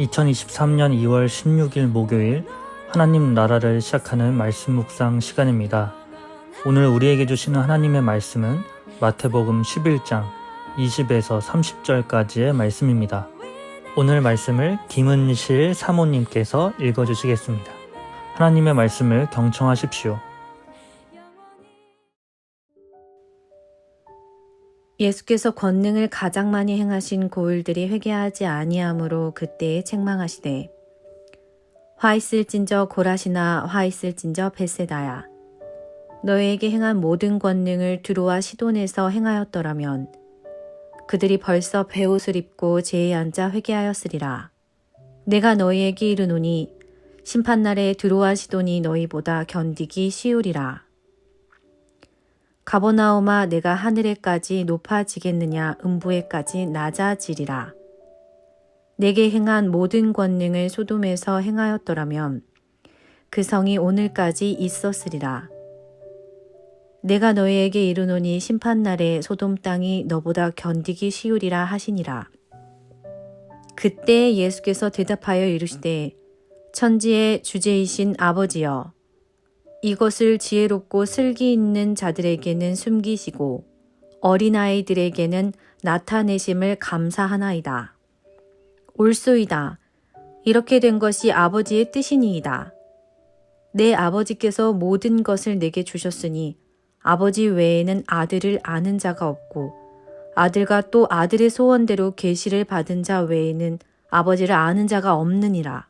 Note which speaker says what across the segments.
Speaker 1: 2023년 2월 16일 목요일 하나님 나라를 시작하는 말씀 묵상 시간입니다. 오늘 우리에게 주시는 하나님의 말씀은 마태복음 11장 20에서 30절까지의 말씀입니다. 오늘 말씀을 김은실 사모님께서 읽어주시겠습니다. 하나님의 말씀을 경청하십시오.
Speaker 2: 예수께서 권능을 가장 많이 행하신 고을들이 회개하지 아니하므로 그때에 책망하시되 화 있을진저 고라시나 화 있을진저 베세다야. 너희에게 행한 모든 권능을 두루와 시돈에서 행하였더라면 그들이 벌써 베옷을 입고 제에 앉아 회개하였으리라. 내가 너희에게 이르노니 심판날에 두루와 시돈이 너희보다 견디기 쉬우리라 가버나오마 내가 하늘에까지 높아지겠느냐 음부에까지 낮아지리라. 내게 행한 모든 권능을 소돔에서 행하였더라면 그 성이 오늘까지 있었으리라. 내가 너희에게 이르노니 심판날에 소돔 땅이 너보다 견디기 쉬우리라 하시니라. 그때 예수께서 대답하여 이르시되 천지의 주제이신 아버지여 이것을 지혜롭고 슬기 있는 자들에게는 숨기시고 어린아이들에게는 나타내심을 감사하나이다. 옳소이다. 이렇게 된 것이 아버지의 뜻이니이다. 내 아버지께서 모든 것을 내게 주셨으니 아버지 외에는 아들을 아는 자가 없고 아들과 또 아들의 소원대로 계시를 받은 자 외에는 아버지를 아는 자가 없느니라.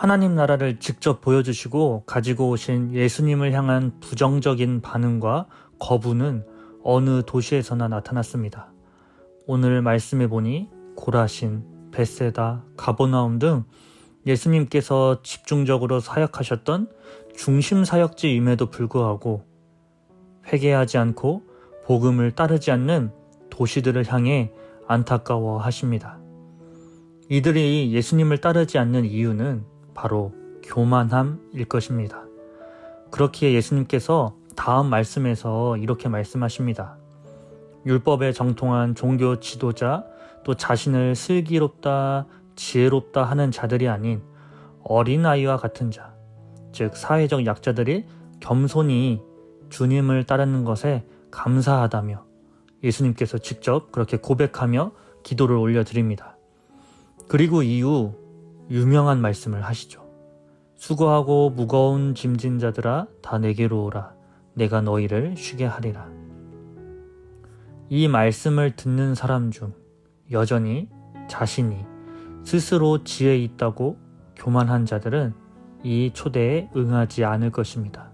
Speaker 1: 하나님 나라를 직접 보여주시고 가지고 오신 예수님을 향한 부정적인 반응과 거부는 어느 도시에서나 나타났습니다. 오늘 말씀해 보니 고라신, 베세다, 가버나움 등 예수님께서 집중적으로 사역하셨던 중심 사역지임에도 불구하고 회개하지 않고 복음을 따르지 않는 도시들을 향해 안타까워 하십니다. 이들이 예수님을 따르지 않는 이유는 바로 교만함일 것입니다. 그렇기에 예수님께서 다음 말씀에서 이렇게 말씀하십니다. 율법에 정통한 종교 지도자 또 자신을 슬기롭다 지혜롭다 하는 자들이 아닌 어린아이와 같은 자, 즉 사회적 약자들이 겸손히 주님을 따르는 것에 감사하다며 예수님께서 직접 그렇게 고백하며 기도를 올려드립니다. 그리고 이후 유명한 말씀을 하시죠. 수고하고 무거운 짐진 자들아 다 내게로 오라. 내가 너희를 쉬게 하리라. 이 말씀을 듣는 사람 중 여전히 자신이 스스로 지혜 있다고 교만한 자들은 이 초대에 응하지 않을 것입니다.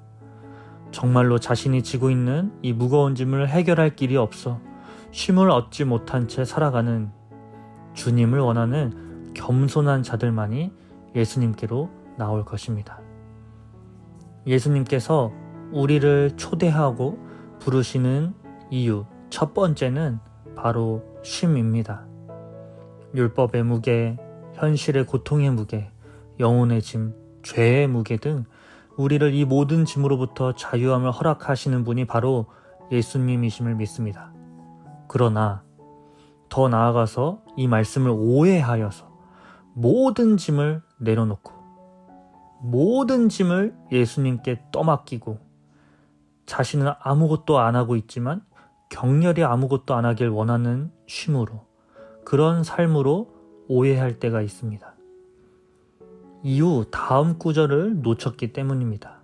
Speaker 1: 정말로 자신이 지고 있는 이 무거운 짐을 해결할 길이 없어 쉼을 얻지 못한 채 살아가는 주님을 원하는 겸손한 자들만이 예수님께로 나올 것입니다. 예수님께서 우리를 초대하고 부르시는 이유 첫 번째는 바로 쉼입니다. 율법의 무게, 현실의 고통의 무게, 영혼의 짐, 죄의 무게 등 우리를 이 모든 짐으로부터 자유함을 허락하시는 분이 바로 예수님이심을 믿습니다. 그러나 더 나아가서 이 말씀을 오해하여서 모든 짐을 내려놓고 모든 짐을 예수님께 떠맡기고 자신은 아무것도 안 하고 있지만 격렬히 아무것도 안 하길 원하는 쉼으로 그런 삶으로 오해할 때가 있습니다. 이후 다음 구절을 놓쳤기 때문입니다.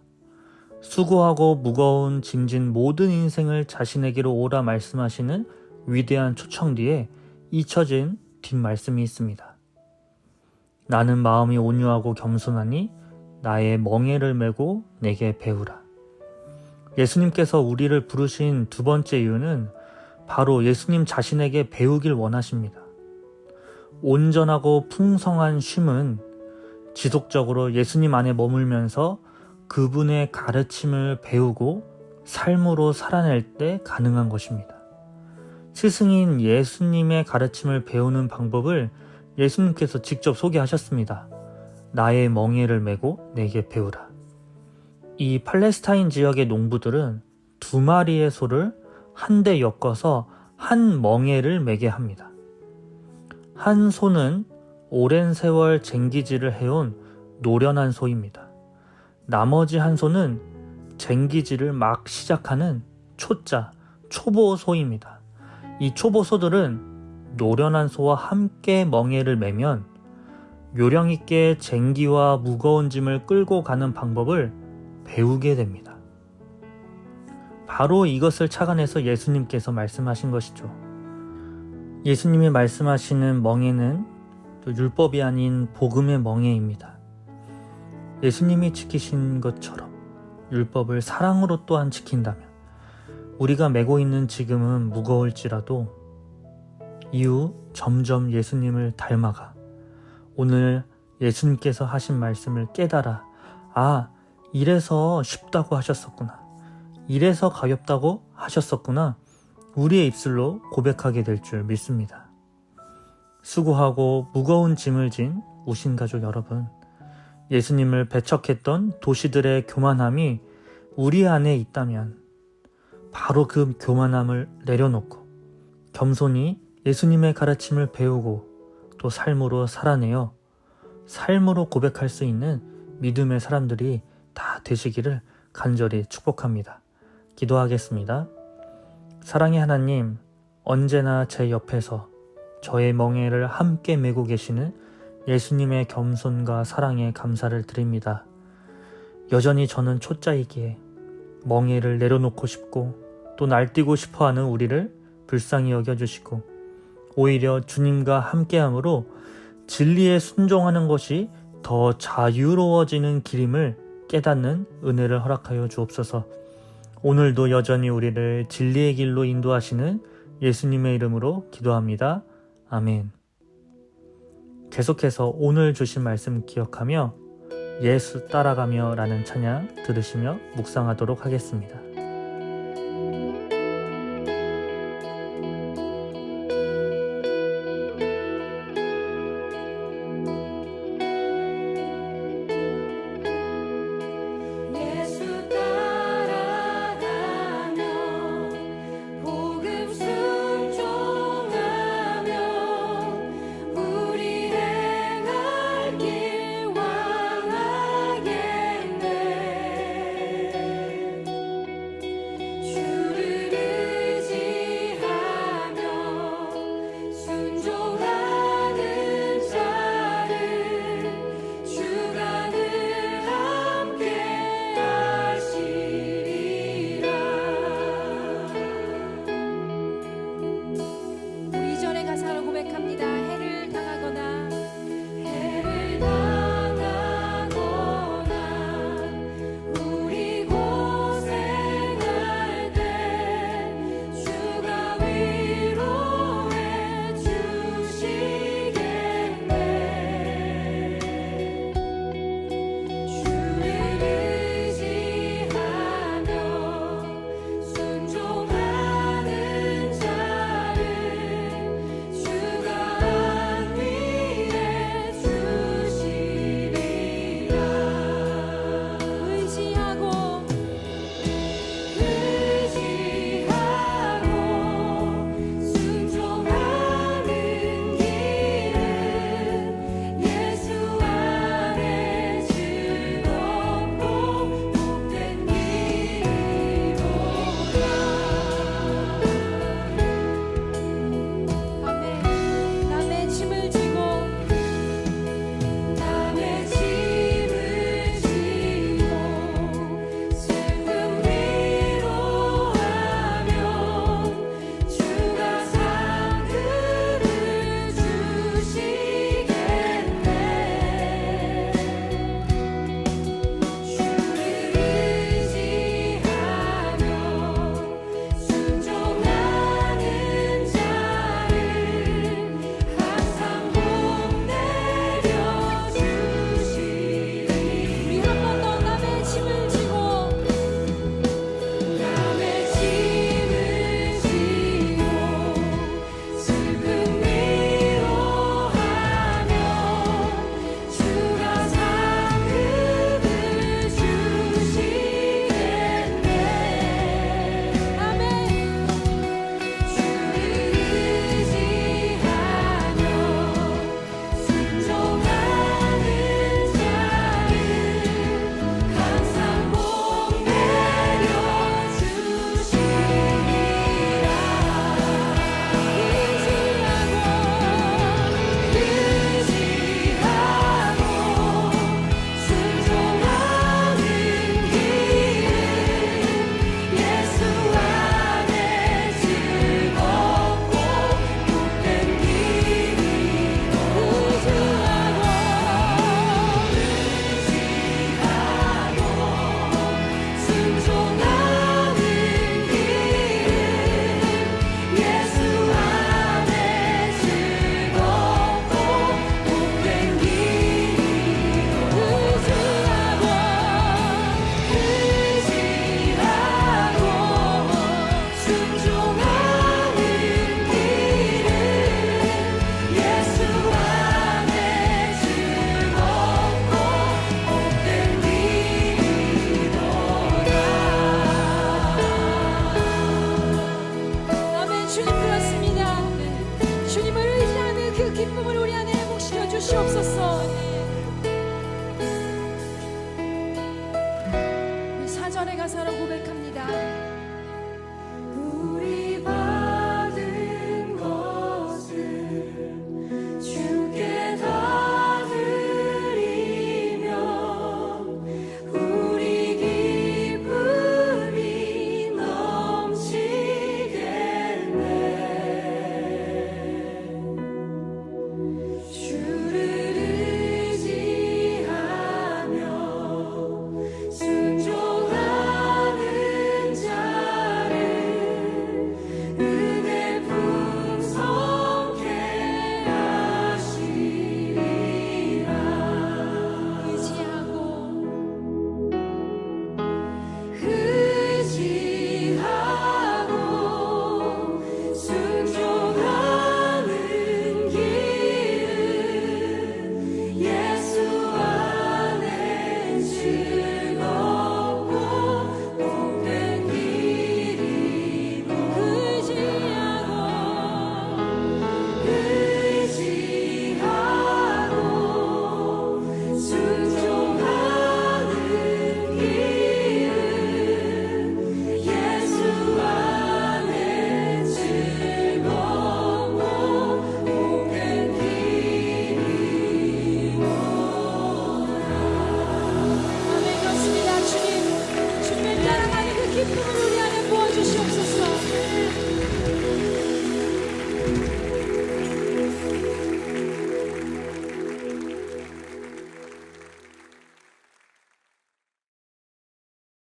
Speaker 1: 수고하고 무거운 짐진 모든 인생을 자신에게로 오라 말씀하시는 위대한 초청 뒤에 잊혀진 뒷말씀이 있습니다. 나는 마음이 온유하고 겸손하니 나의 멍에를 메고 내게 배우라. 예수님께서 우리를 부르신 두 번째 이유는 바로 예수님 자신에게 배우길 원하십니다. 온전하고 풍성한 쉼은 지속적으로 예수님 안에 머물면서 그분의 가르침을 배우고 삶으로 살아낼 때 가능한 것입니다. 스승인 예수님의 가르침을 배우는 방법을 예수님께서 직접 소개하셨습니다. 나의 멍에를 메고 내게 배우라. 이 팔레스타인 지역의 농부들은 두 마리의 소를 한 대 엮어서 한 멍에를 매게 합니다. 한 소는 오랜 세월 쟁기질을 해온 노련한 소입니다. 나머지 한 소는 쟁기질을 막 시작하는 초짜, 초보 소입니다. 이 초보 소들은 노련한 소와 함께 멍에를 매면 요령 있게 쟁기와 무거운 짐을 끌고 가는 방법을 배우게 됩니다. 바로 이것을 착안해서 예수님께서 말씀하신 것이죠. 예수님이 말씀하시는 멍에는 또 율법이 아닌 복음의 멍에입니다. 예수님이 지키신 것처럼 율법을 사랑으로 또한 지킨다면 우리가 메고 있는 지금은 무거울지라도 이후 점점 예수님을 닮아가 오늘 예수님께서 하신 말씀을 깨달아 아 이래서 쉽다고 하셨었구나 이래서 가볍다고 하셨었구나 우리의 입술로 고백하게 될 줄 믿습니다. 수고하고 무거운 짐을 진 우신 가족 여러분 예수님을 배척했던 도시들의 교만함이 우리 안에 있다면 바로 그 교만함을 내려놓고 겸손히 예수님의 가르침을 배우고 또 삶으로 살아내어 삶으로 고백할 수 있는 믿음의 사람들이 다 되시기를 간절히 축복합니다. 기도하겠습니다. 사랑의 하나님, 언제나 제 옆에서 저의 멍에를 함께 메고 계시는 예수님의 겸손과 사랑에 감사를 드립니다. 여전히 저는 초짜이기에 멍에를 내려놓고 싶고 또 날뛰고 싶어 하는 우리를 불쌍히 여겨주시고 오히려 주님과 함께함으로 진리에 순종하는 것이 더 자유로워지는 길임을 깨닫는 은혜를 허락하여 주옵소서 오늘도 여전히 우리를 진리의 길로 인도하시는 예수님의 이름으로 기도합니다. 아멘. 계속해서 오늘 주신 말씀 기억하며 예수 따라가며 라는 찬양 들으시며 묵상하도록 하겠습니다.